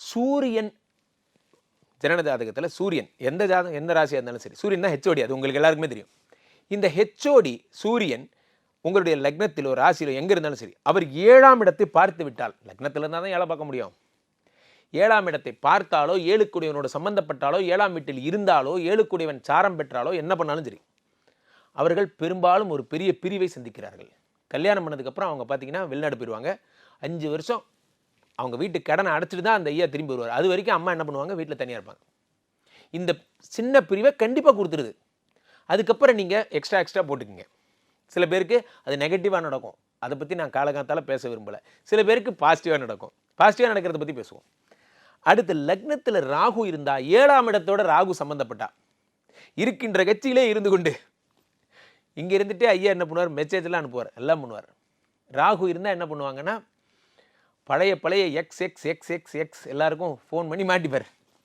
சூரியன் ஜனன ஜாதகத்தில் சூரியன். எந்த ஜாதகம் எந்த ராசியாக இருந்தாலும் சரி சூரியன் தான் ஹெச்ஓடி அது உங்களுக்கு எல்லாருக்குமே தெரியும். இந்த ஹெச்ஓடி சூரியன் உங்களுடைய லக்னத்திலோ ராசியிலோ எங்கே இருந்தாலும் சரி அவர் ஏழாம் இடத்தை பார்த்து விட்டால் லக்னத்தில் இருந்தால் தான் ஏழை பார்க்க முடியும். ஏழாம் இடத்தை பார்த்தாலோ ஏழுக்குடையவனோட சம்பந்தப்பட்டாலோ ஏழாம் வீட்டில் இருந்தாலோ ஏழுக்குடையவன் சாரம் பெற்றாலோ என்ன பண்ணாலும் சரி அவர்கள் பெரும்பாலும் ஒரு பெரிய பிரிவை சந்திக்கிறார்கள். கல்யாணம் பண்ணதுக்கப்புறம் அவங்க பார்த்தீங்கன்னா வெளிநாடு போயிடுவாங்க அஞ்சு வருஷம் அவங்க வீட்டு கடனை அடைச்சிட்டு தான் அந்த ஐயா திரும்பி வருவார். அது வரைக்கும் அம்மா என்ன பண்ணுவாங்க? வீட்டில் தனியாக இருப்பாங்க. இந்த சின்ன பிரிவை கண்டிப்பாக கொடுத்துருது. அதுக்கப்புறம் நீங்கள் எக்ஸ்ட்ரா எக்ஸ்ட்ரா போட்டுக்குங்க. சில பேருக்கு அது நெகட்டிவாக நடக்கும். அதை பற்றி நான் காலகாலத்தால் பேச விரும்பலை. சில பேருக்கு பாசிட்டிவாக நடக்கும். பாசிட்டிவாக நடக்கிறத பற்றி பேசுவோம். அடுத்து லக்னத்தில் ராகு இருந்தால் ஏழாம் இடத்தோட ராகு சம்மந்தப்பட்டா இருக்கின்ற கட்சியிலே இருந்து கொண்டு. இங்கே இருந்துட்டு ஐயா என்ன பண்ணுவார்? மெசேஜ்லாம் அனுப்புவார். எல்லாம் பண்ணுவார். ராகு இருந்தால் என்ன பண்ணுவாங்கன்னா பழைய பழைய ex ex ex ex ex எல்லாருக்கும் ஃபோன் பண்ணி மாட்டிப்பார்.